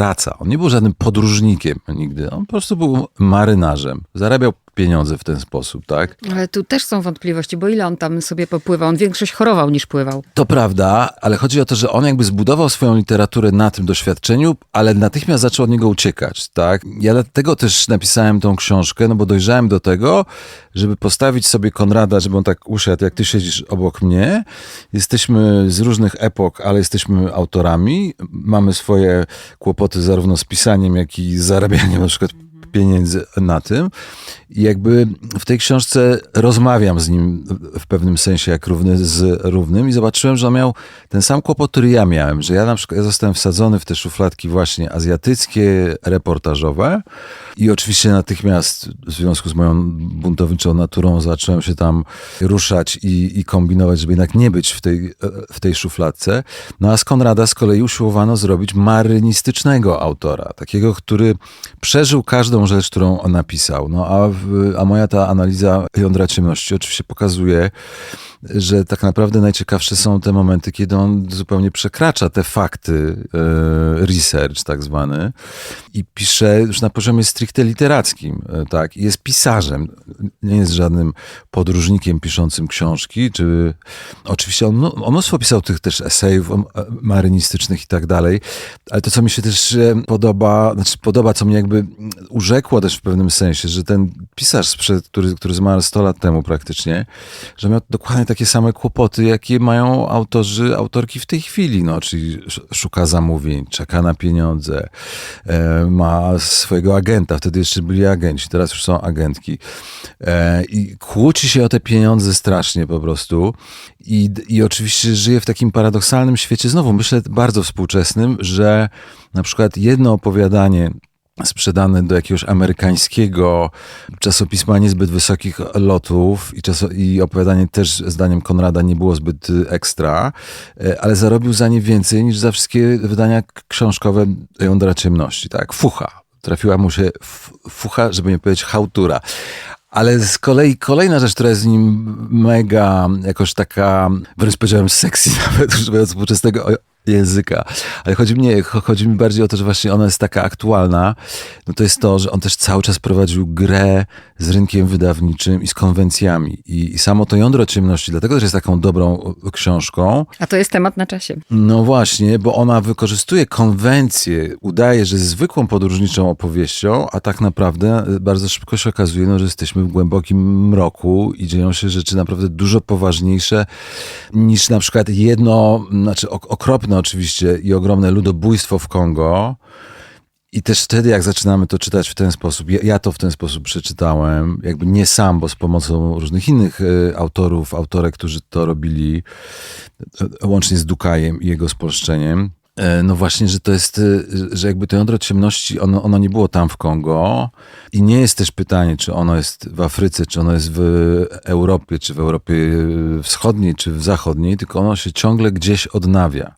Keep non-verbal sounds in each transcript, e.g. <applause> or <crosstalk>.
praca. On nie był żadnym podróżnikiem nigdy. On po prostu był marynarzem. Zarabiał pieniądze w ten sposób, tak? Ale tu też są wątpliwości, bo ile on tam sobie popływał? On większość chorował niż pływał. To prawda, ale chodzi o to, że on jakby zbudował swoją literaturę na tym doświadczeniu, ale natychmiast zaczął od niego uciekać, tak? Ja dlatego też napisałem tą książkę, no bo dojrzałem do tego, żeby postawić sobie Konrada, żeby on tak usiadł, jak ty siedzisz obok mnie. Jesteśmy z różnych epok, ale jesteśmy autorami. Mamy swoje kłopoty zarówno z pisaniem, jak i zarabianiem na przykład pieniędzy na tym. I jakby w tej książce rozmawiam z nim w pewnym sensie jak równy z równym i zobaczyłem, że on miał ten sam kłopot, który ja miałem, że ja na przykład ja zostałem wsadzony w te szufladki właśnie azjatyckie, reportażowe i oczywiście natychmiast w związku z moją buntowniczą naturą zacząłem się tam ruszać i, i kombinować, żeby jednak nie być w tej, w tej szufladce. No a z Konrada z kolei usiłowano zrobić marynistycznego autora, takiego, który przeżył każdą rzecz, którą on napisał. No a, w, a moja ta analiza jądra ciemności oczywiście pokazuje, że tak naprawdę najciekawsze są te momenty, kiedy on zupełnie przekracza te fakty, e, research tak zwany i pisze już na poziomie stricte literackim, e, tak, jest pisarzem, nie jest żadnym podróżnikiem piszącym książki, czy oczywiście on, no, on mnóstwo pisał tych też esejów e, marynistycznych i tak dalej, ale to, co mi się też podoba, znaczy podoba, co mnie jakby urzekło też w pewnym sensie, że ten pisarz, sprzed, który, który zmarł 100 lat temu praktycznie, że miał dokładnie takie same kłopoty, jakie mają autorzy, autorki w tej chwili, no, czyli szuka zamówień, czeka na pieniądze, e, ma swojego agenta, wtedy jeszcze byli agenci, teraz już są agentki. E, i kłóci się o te pieniądze strasznie po prostu. I, i oczywiście żyje w takim paradoksalnym świecie, znowu myślę bardzo współczesnym, że na przykład jedno opowiadanie sprzedane do jakiegoś amerykańskiego czasopisma niezbyt wysokich lotów i, czaso, i opowiadanie też zdaniem Konrada nie było zbyt ekstra, e, ale zarobił za nie więcej niż za wszystkie wydania książkowe Jądra Ciemności, tak? Fucha. Trafiła mu się fucha, żeby nie powiedzieć hałtura. Ale z kolei kolejna rzecz, która jest z nim mega, jakoś taka, wręcz powiedziałem sexy <laughs> nawet, używając współczesnego języka. Ale chodzi mi, chodzi mi bardziej o to, że właśnie ona jest taka aktualna. No to jest to, że on też cały czas prowadził grę z rynkiem wydawniczym i z konwencjami. I, i samo to jądro ciemności, dlatego też jest taką dobrą książką. A to jest temat na czasie. No właśnie, bo ona wykorzystuje konwencję, udaje, że jest zwykłą podróżniczą opowieścią, a tak naprawdę bardzo szybko się okazuje, no, że jesteśmy w głębokim mroku i dzieją się rzeczy naprawdę dużo poważniejsze niż na przykład jedno, znaczy okropne oczywiście i ogromne ludobójstwo w Kongo. I też wtedy, jak zaczynamy to czytać w ten sposób, ja, ja, to w ten sposób przeczytałem, jakby nie sam, bo z pomocą różnych innych y, autorów, autorek, którzy to robili, y, łącznie z Dukajem i jego spolszczeniem. E, no właśnie, że to jest, e, że jakby to jądro ciemności, ono, ono nie było tam w Kongo i nie jest też pytanie, czy ono jest w Afryce, czy ono jest w Europie, czy w Europie Wschodniej, czy w Zachodniej, tylko ono się ciągle gdzieś odnawia.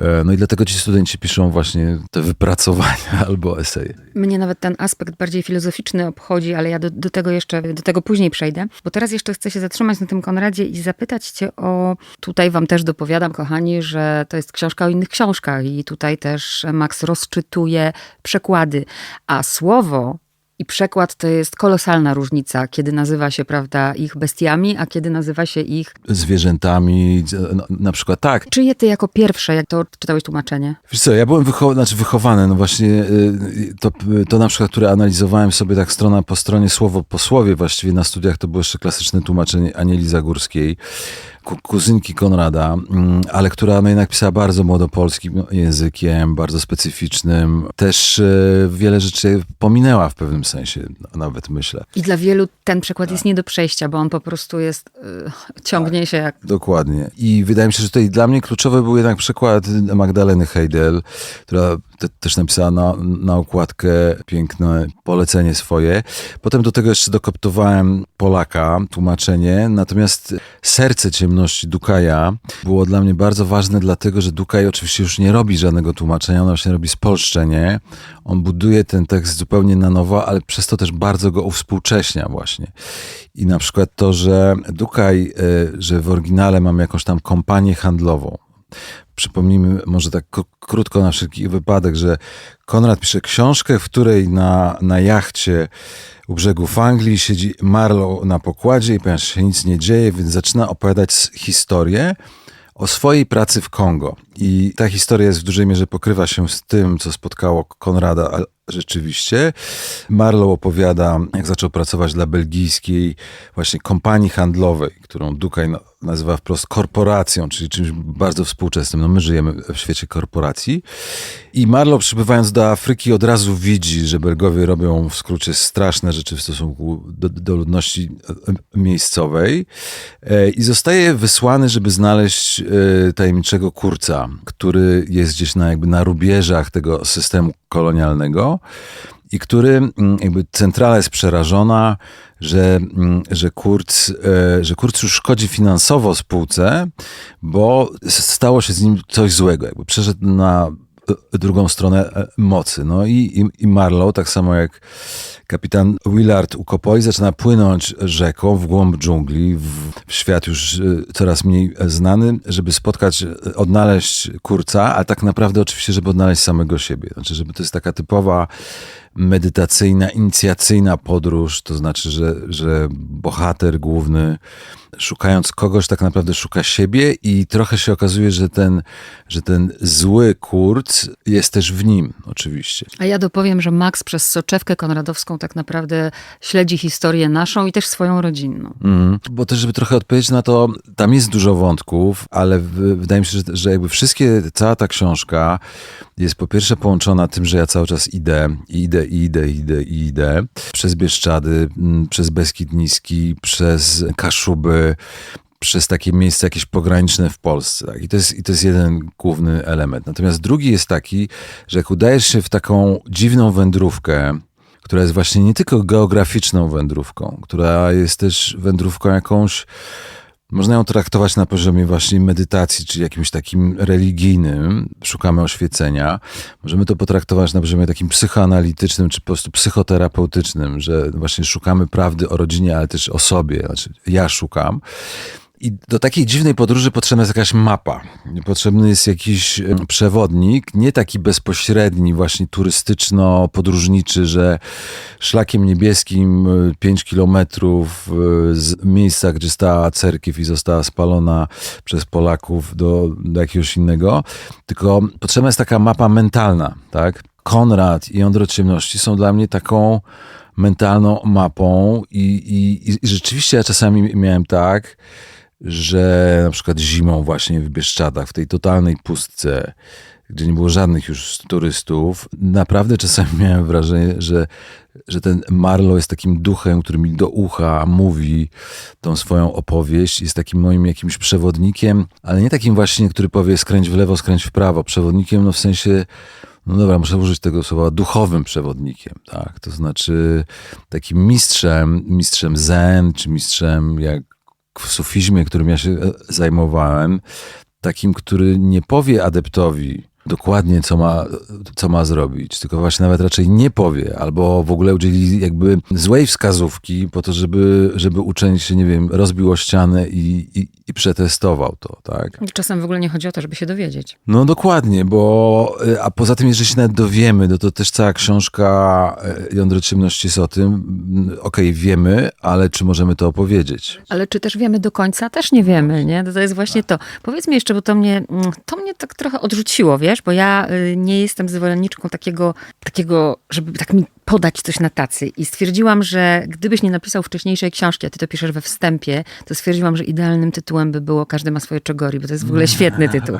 E, no i dlatego ci studenci piszą właśnie te wypracowania <laughs> albo eseje. Mnie nawet ten aspekt bardziej filozoficzny obchodzi, ale ja do, do, tego jeszcze, do tego później przejdę, bo teraz jeszcze chcę się zatrzymać na tym Konradzie i zapytać cię o, tutaj wam też dopowiadam, kochani, że to jest książka o innych książkach i tutaj też Max rozczytuje przekłady, a słowo i przekład to jest kolosalna różnica, kiedy nazywa się, prawda, ich bestiami, a kiedy nazywa się ich... Zwierzętami, na przykład tak. Czyje ty jako pierwsze, jak to czytałeś tłumaczenie? Wiesz co, ja byłem wychowany, znaczy wychowany, no właśnie y, to, to na przykład, które analizowałem sobie tak strona po stronie, słowo po słowie właściwie na studiach, to było jeszcze klasyczne tłumaczenie Anieli Zagórskiej kuzynki Konrada, mm, ale która no jednak pisała bardzo młodopolskim językiem, bardzo specyficznym. Też e, wiele rzeczy pominęła w pewnym sensie, nawet myślę. I dla wielu ten przykład tak. jest nie do przejścia, bo on po prostu jest, yy, ciągnie tak, się jak... Dokładnie. I wydaje mi się, że tutaj dla mnie kluczowy był jednak przykład Magdaleny Heidel, która te, też napisała na, na okładkę piękne polecenie swoje. Potem do tego jeszcze dokoptowałem Polaka, tłumaczenie, natomiast serce ciemności Dukaja było dla mnie bardzo ważne, dlatego że Dukaj oczywiście już nie robi żadnego tłumaczenia, on właśnie robi spolszczenie. On buduje ten tekst zupełnie na nowo, ale przez to też bardzo go uwspółcześnia właśnie. I na przykład to, że Dukaj, e, że w oryginale mam jakąś tam kompanię handlową, przypomnijmy może tak krótko na wszelki wypadek, że Konrad pisze książkę, w której na, na jachcie u brzegów Anglii siedzi Marlow na pokładzie i ponieważ się nic nie dzieje, więc zaczyna opowiadać historię o swojej pracy w Kongo. I ta historia jest w dużej mierze pokrywa się z tym, co spotkało Konrada rzeczywiście. Marlow opowiada, jak zaczął pracować dla belgijskiej właśnie kompanii handlowej, którą Dukaj na- nazywa wprost korporacją, czyli czymś bardzo współczesnym. No my żyjemy w świecie korporacji. I Marlow przybywając do Afryki od razu widzi, że Belgowie robią w skrócie straszne rzeczy w stosunku do, do ludności e, miejscowej E, i zostaje wysłany, żeby znaleźć e, tajemniczego kurca, który jest gdzieś na, jakby na rubieżach tego systemu kolonialnego i który mm, jakby centrala jest przerażona, że, mm, że Kurz, e, że Kurz już szkodzi finansowo spółce, bo stało się z nim coś złego. Jakby przeszedł na drugą stronę e, mocy. No i, i, i Marlow, tak samo jak kapitan Willard u Kopoi, zaczyna płynąć rzeką w głąb dżungli, w, w świat już e, coraz mniej znany, żeby spotkać, e, odnaleźć kurca, a tak naprawdę oczywiście, żeby odnaleźć samego siebie. Znaczy, żeby to jest taka typowa medytacyjna, inicjacyjna podróż, to znaczy, że, że bohater główny szukając kogoś tak naprawdę szuka siebie i trochę się okazuje, że ten, że ten zły kurc jest też w nim oczywiście. A ja dopowiem, że Max przez soczewkę konradowską tak naprawdę śledzi historię naszą i też swoją rodzinną. Mhm. Bo też, żeby trochę odpowiedzieć na to, tam jest dużo wątków, ale wydaje mi się, że, że jakby wszystkie, cała ta książka jest po pierwsze połączona tym, że ja cały czas idę, i idę, i idę, idę, idę. Przez Bieszczady, przez Beskid Niski, przez Kaszuby, przez takie miejsca jakieś pograniczne w Polsce. Tak? I, to jest, I to jest jeden główny element. Natomiast drugi jest taki, że jak udajesz się w taką dziwną wędrówkę, która jest właśnie nie tylko geograficzną wędrówką, która jest też wędrówką jakąś, można ją traktować na poziomie właśnie medytacji, czy jakimś takim religijnym, szukamy oświecenia. Możemy to potraktować na poziomie takim psychoanalitycznym, czy po prostu psychoterapeutycznym, że właśnie szukamy prawdy o rodzinie, ale też o sobie, znaczy ja szukam. I do takiej dziwnej podróży potrzebna jest jakaś mapa. Potrzebny jest jakiś e, przewodnik, nie taki bezpośredni, właśnie turystyczno-podróżniczy, że szlakiem niebieskim 5 kilometrów e, z miejsca, gdzie stała cerkiew i została spalona przez Polaków do, do jakiegoś innego, tylko potrzebna jest taka mapa mentalna, tak? Konrad i Jądro Ciemności są dla mnie taką mentalną mapą i, i, i rzeczywiście ja czasami miałem tak, że na przykład zimą właśnie w Bieszczadach, w tej totalnej pustce, gdzie nie było żadnych już turystów, naprawdę czasami <laughs> miałem wrażenie, że, że ten Marlow jest takim duchem, który mi do ucha mówi tą swoją opowieść, jest takim moim jakimś przewodnikiem, ale nie takim właśnie, który powie skręć w lewo, skręć w prawo. Przewodnikiem, no w sensie no dobra, muszę użyć tego słowa, duchowym przewodnikiem, tak? To znaczy takim mistrzem, mistrzem zen, czy mistrzem jak w sufizmie, którym ja się e, zajmowałem, takim, który nie powie adeptowi dokładnie, co ma, co ma zrobić, tylko właśnie nawet raczej nie powie, albo w ogóle udzieli jakby złej wskazówki po to, żeby, żeby uczeń się, nie wiem, rozbił o ścianę i, i, i przetestował to, tak? Czasem w ogóle nie chodzi o to, żeby się dowiedzieć. No dokładnie, bo a poza tym, jeżeli się nawet dowiemy, no to też cała książka y, Jądro Ciemności jest o tym, okej, wiemy, ale czy możemy to opowiedzieć? Ale czy też wiemy do końca? Też nie wiemy, nie? To jest właśnie to. Powiedz mi jeszcze, bo to mnie, mm, to mnie tak trochę odrzuciło, wiesz, bo ja y, nie jestem zwolenniczką takiego, takiego, żeby tak mi podać coś na tacy. I stwierdziłam, że gdybyś nie napisał wcześniejszej książki, a ty to piszesz we wstępie, to stwierdziłam, że idealnym tytułem by było Każdy ma swoje czogori, bo to jest w ogóle świetny tytuł.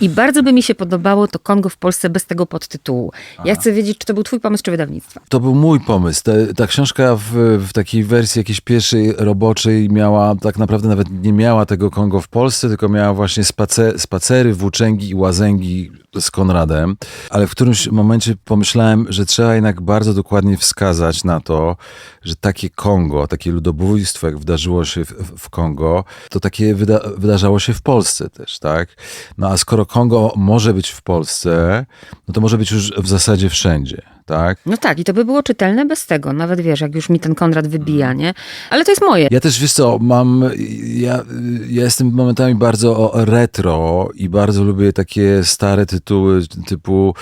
I bardzo by mi się podobało to Kongo w Polsce bez tego podtytułu. Ja chcę wiedzieć, czy to był twój pomysł, czy wydawnictwa. To był mój pomysł. Ta, ta książka w, w takiej wersji jakiejś pierwszej, roboczej miała, tak naprawdę nawet nie miała tego Kongo w Polsce, tylko miała właśnie spacer, spacery, włóczęgi i łazęgi z Konradem, ale w którymś momencie pomyślałem, że trzeba jednak bardzo dokładnie wskazać na to, że takie Kongo, takie ludobójstwo, jak wydarzyło się w, w Kongo, to takie wyda wydarzało się w Polsce też, tak? No a skoro Kongo może być w Polsce, no to może być już w zasadzie wszędzie. Tak? No tak, i to by było czytelne bez tego. Nawet wiesz, jak już mi ten Konrad wybija, nie? Ale to jest moje. Ja też, wiesz co, mam, ja, ja jestem momentami bardzo retro i bardzo lubię takie stare tytuły typu,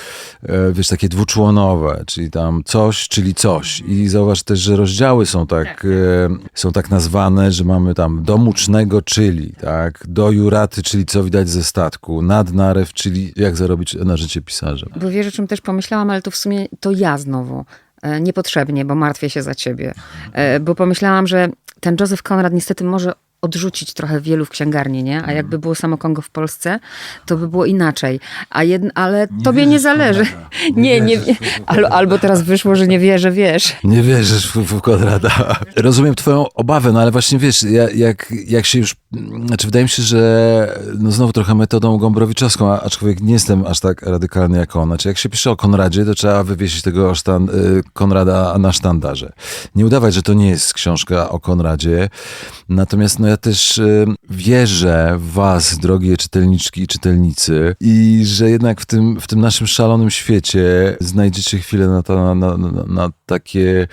e, wiesz, takie dwuczłonowe, czyli tam coś, czyli coś. I zauważ też, że rozdziały są tak, e, są tak nazwane, że mamy tam do mucznego, czyli, tak, do juraty, czyli co widać ze statku, nad narew, czyli jak zarobić na życie pisarza. Bo wiesz, o czym też pomyślałam, ale to w sumie to ja znowu. E, Niepotrzebnie, bo martwię się za ciebie. E, Bo pomyślałam, że ten Joseph Conrad niestety może odrzucić trochę wielu w księgarni, nie? A jakby było samo Kongo w Polsce, to by było inaczej. A jedn, ale tobie nie zależy. <laughs> Nie, nie, albo, albo teraz wyszło, że nie wierzę, wiesz. Nie wierzysz w, w Konrada. Rozumiem twoją obawę, no ale właśnie wiesz, ja- jak, jak się już, znaczy wydaje mi się, że no znowu trochę metodą gąbrowiczowską, a- aczkolwiek nie jestem aż tak radykalny jak on. Znaczy jak się pisze o Konradzie, to trzeba wywiesić tego sztan, y, Konrada na sztandarze. Nie udawać, że to nie jest książka o Konradzie. Natomiast no ja też y, wierzę w was, drogie czytelniczki i czytelnicy i że jednak w tym, w tym naszym szalonym świecie znajdziecie chwilę na, to, na, na, na takie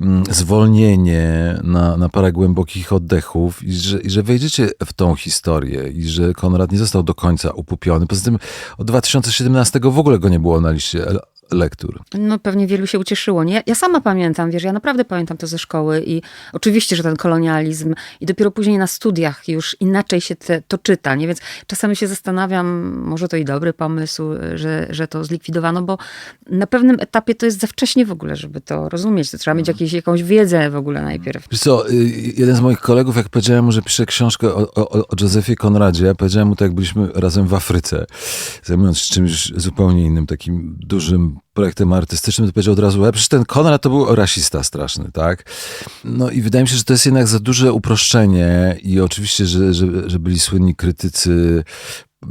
mm, zwolnienie, na, na parę głębokich oddechów i że, i że wejdziecie w tą historię i że Konrad nie został do końca upupiony. Poza tym od 2017 w ogóle go nie było na liście lektur. No pewnie wielu się ucieszyło. Nie? Ja sama pamiętam, wiesz, ja naprawdę pamiętam to ze szkoły i oczywiście, że ten kolonializm i dopiero później na studiach już inaczej się te, to czyta, nie? Więc czasami się zastanawiam, może to i dobry pomysł, że, że to zlikwidowano, bo na pewnym etapie to jest za wcześnie w ogóle, żeby to rozumieć. To trzeba mieć jakieś, jakąś wiedzę w ogóle najpierw. Wiesz co, y, jeden z moich kolegów, jak powiedziałem mu, że pisze książkę o, o, o Józefie Konradzie, ja powiedziałem mu to, jak byliśmy razem w Afryce, zajmując się czymś zupełnie innym, takim dużym projektem artystycznym, to powiedział od razu, a przecież ten Konrad to był rasista straszny, tak? No i wydaje mi się, że to jest jednak za duże uproszczenie i oczywiście, że, że, że byli słynni krytycy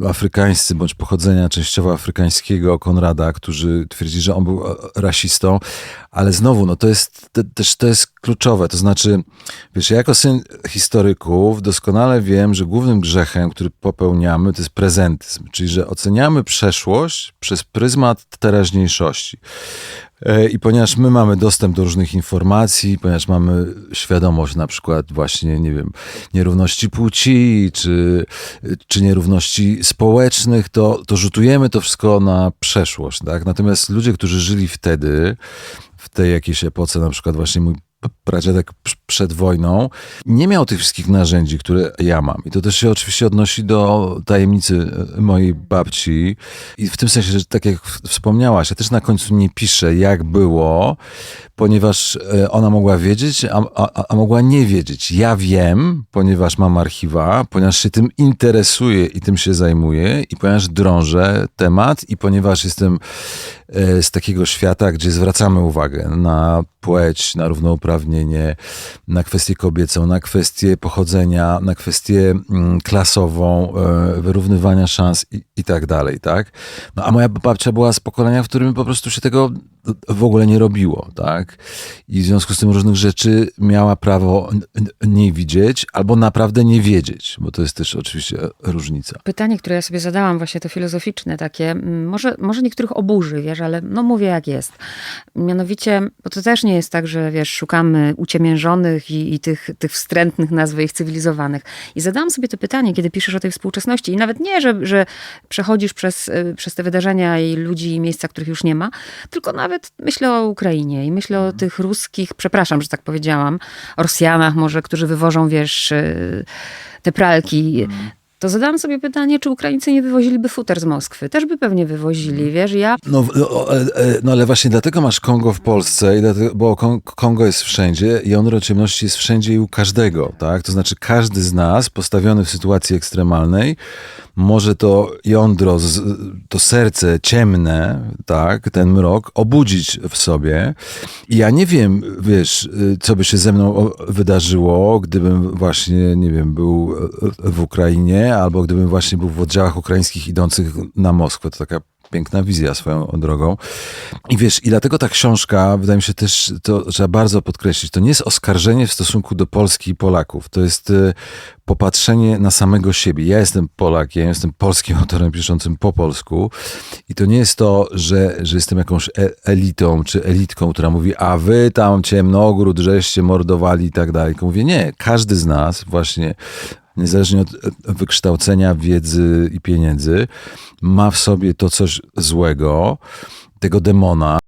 afrykańscy bądź pochodzenia częściowo afrykańskiego Konrada, którzy twierdzili, że on był e, rasistą, ale znowu, no to jest te, też to jest kluczowe, to znaczy, wiesz, ja jako syn historyków doskonale wiem, że głównym grzechem, który popełniamy, to jest prezentyzm, czyli że oceniamy przeszłość przez pryzmat teraźniejszości. E, I ponieważ my mamy dostęp do różnych informacji, ponieważ mamy świadomość na przykład właśnie, nie wiem, nierówności płci, czy, czy nierówności społecznych, to, to rzutujemy to wszystko na przeszłość, tak? Natomiast ludzie, którzy żyli wtedy, w tej jakiejś epoce, na przykład właśnie mój pradziadek przed wojną, nie miał tych wszystkich narzędzi, które ja mam. I to też się oczywiście odnosi do tajemnicy e, mojej babci. I w tym sensie, że tak jak wspomniałaś, ja też na końcu nie piszę, jak było, ponieważ e, ona mogła wiedzieć, a, a, a mogła nie wiedzieć. Ja wiem, ponieważ mam archiwa, ponieważ się tym interesuję i tym się zajmuję i ponieważ drążę temat i ponieważ jestem z takiego świata, gdzie zwracamy uwagę na płeć, na równouprawnienie, na kwestię kobiecą, na kwestię pochodzenia, na kwestię mm, klasową, e, wyrównywania szans i, i tak dalej, tak? No a moja babcia była z pokolenia, w którym po prostu się tego w ogóle nie robiło, tak? I w związku z tym różnych rzeczy miała prawo nie widzieć albo naprawdę nie wiedzieć, bo to jest też oczywiście różnica. Pytanie, które ja sobie zadałam, właśnie to filozoficzne takie, może, może niektórych oburzy, wiesz, ale no mówię jak jest. Mianowicie, bo to też nie jest tak, że wiesz, szukamy uciemiężonych i, i tych, tych wstrętnych, nazwy ich cywilizowanych. I zadałam sobie to pytanie, kiedy piszesz o tej współczesności i nawet nie, że, że przechodzisz przez, y, przez te wydarzenia i ludzi i miejsca, których już nie ma, tylko nawet myślę o Ukrainie i myślę o tych ruskich, przepraszam, że tak powiedziałam, o Rosjanach może, którzy wywożą, wiesz, y, te pralki. To zadałam sobie pytanie, czy Ukraińcy nie wywoziliby futer z Moskwy. Też by pewnie wywozili, wiesz, ja... No, no, e, e, no ale właśnie dlatego masz Kongo w Polsce, dlatego, bo Kon- Kongo jest wszędzie i jądro ciemności jest wszędzie i u każdego, tak? To znaczy każdy z nas postawiony w sytuacji ekstremalnej może to jądro, to serce ciemne, tak, ten mrok, obudzić w sobie. I ja nie wiem, wiesz, y, co by się ze mną wydarzyło, gdybym właśnie, nie wiem, był w Ukrainie, albo gdybym właśnie był w oddziałach ukraińskich idących na Moskwę. To taka piękna wizja swoją drogą. I wiesz, i dlatego ta książka, wydaje mi się też, to trzeba bardzo podkreślić, to nie jest oskarżenie w stosunku do Polski i Polaków. To jest y, popatrzenie na samego siebie. Ja jestem Polakiem, jestem polskim <laughs> autorem piszącym po polsku i to nie jest to, że, że jestem jakąś e- elitą czy elitką, która mówi, a wy tam ciemnogród, żeście mordowali i tak dalej. Mówię, nie, każdy z nas właśnie niezależnie od e, wykształcenia, wiedzy i pieniędzy, ma w sobie to coś złego, tego demona,